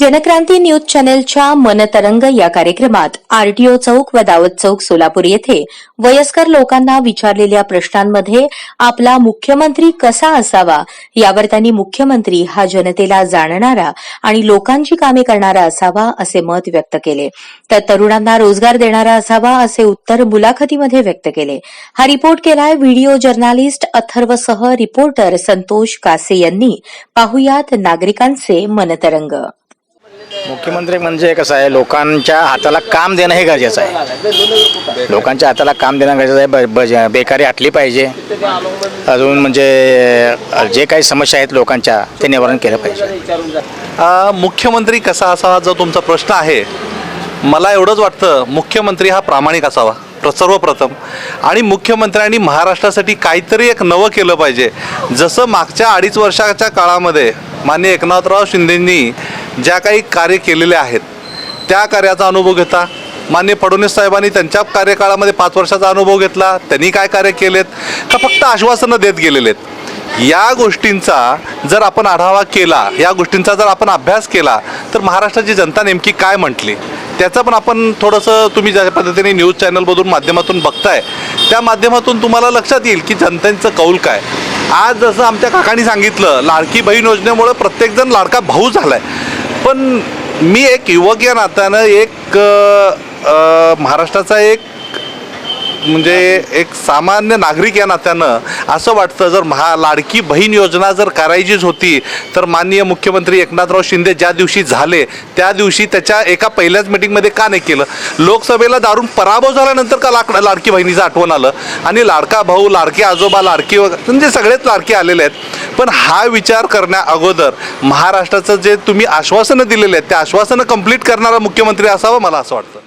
जनक्रांती news चॅनेलच्या मनतरंग या कार्यक्रमात RTO चौक व दावत चौक सोलापूर येथे वयस्कर लोकांना विचारलेल्या प्रश्नांमध्ये आपला मुख्यमंत्री कसा असावा यावर त्यांनी मुख्यमंत्री हा जनतेला जाणणारा आणि लोकांची कामे करणारा असावा असे मत व्यक्त केले. तर तरुणांना रोजगार देणारा असावा असे उत्तर मुलाखतीमध्ये व्यक्त केले. हा रिपोर्ट केलाय व्हिडिओ जर्नालिस्ट अथर्वसह रिपोर्टर संतोष कासे यांनी. पाहुयात नागरिकांचे मनतरंग. मुख्यमंत्री म्हणजे कसं आहे लोकांच्या हाताला काम देणं हे गरजेचं आहे. लोकांच्या हाताला काम देणं गरजेचं आहे. ब- ब- बेकारी हटली पाहिजे. अजून म्हणजे जे काही समस्या आहेत लोकांच्या ते निवारण केलं पाहिजे. अ, मुख्यमंत्री कसा असावा जो तुमचा प्रश्न आहे? मला एवढंच वाटतं मुख्यमंत्री हा प्रामाणिक असावा प्र- सर्वप्रथम. आणि मुख्यमंत्र्यांनी महाराष्ट्रासाठी काहीतरी एक नवं केलं पाहिजे. जसं मागच्या अडीच वर्षाच्या काळामध्ये माननीय एकनाथराव शिंदेंनी ज्या काही कार्य केलेले आहेत त्या कार्याचा अनुभव घेता. मान्य फडणवीस साहेबांनी त्यांच्या कार्यकाळामध्ये पाच वर्षाचा अनुभव घेतला त्यांनी काय कार्य केलेत का फक्त आश्वासनं देत गेलेले आहेत या गोष्टींचा जर आपण आढावा केला या गोष्टींचा जर आपण अभ्यास केला तर महाराष्ट्राची जनता नेमकी काय म्हटली? त्याचं पण आपण थोडंसं तुम्ही ज्या पद्धतीने न्यूज चॅनलमधून माध्यमातून बघताय त्या माध्यमातून तुम्हाला लक्षात येईल की जनतेचं कौल काय. आज जसं आमच्या काकांनी सांगितलं लाडकी बहीण योजनेमुळे प्रत्येकजण लाडका भाऊ झाला आहे पण मी एक युवक या नात्यानं एक महाराष्ट्राचा एक म्हणजे एक सामान्य नागरिक या नात्यानं असं वाटतं जर महा लाडकी बहीण योजना जर करायचीच होती तर माननीय मुख्यमंत्री एकनाथराव शिंदे ज्या दिवशी झाले त्या दिवशी त्याच्या एका पहिल्याच मिटिंगमध्ये का नाही केलं? लोकसभेला दारून पराभव झाल्यानंतर का लाक लाडकी बहिणीचं आठवण आलं? आणि लाडका भाऊ लाडके आजोबा लाडकी म्हणजे सगळेच लाडके आलेले आहेत. पण हा विचार करण्या अगोदर महाराष्ट्राचं जे तुम्ही आश्वासनं दिलेले आहेत त्या आश्वासनं कंप्लीट करणारा मुख्यमंत्री असावं मला असं वाटतं.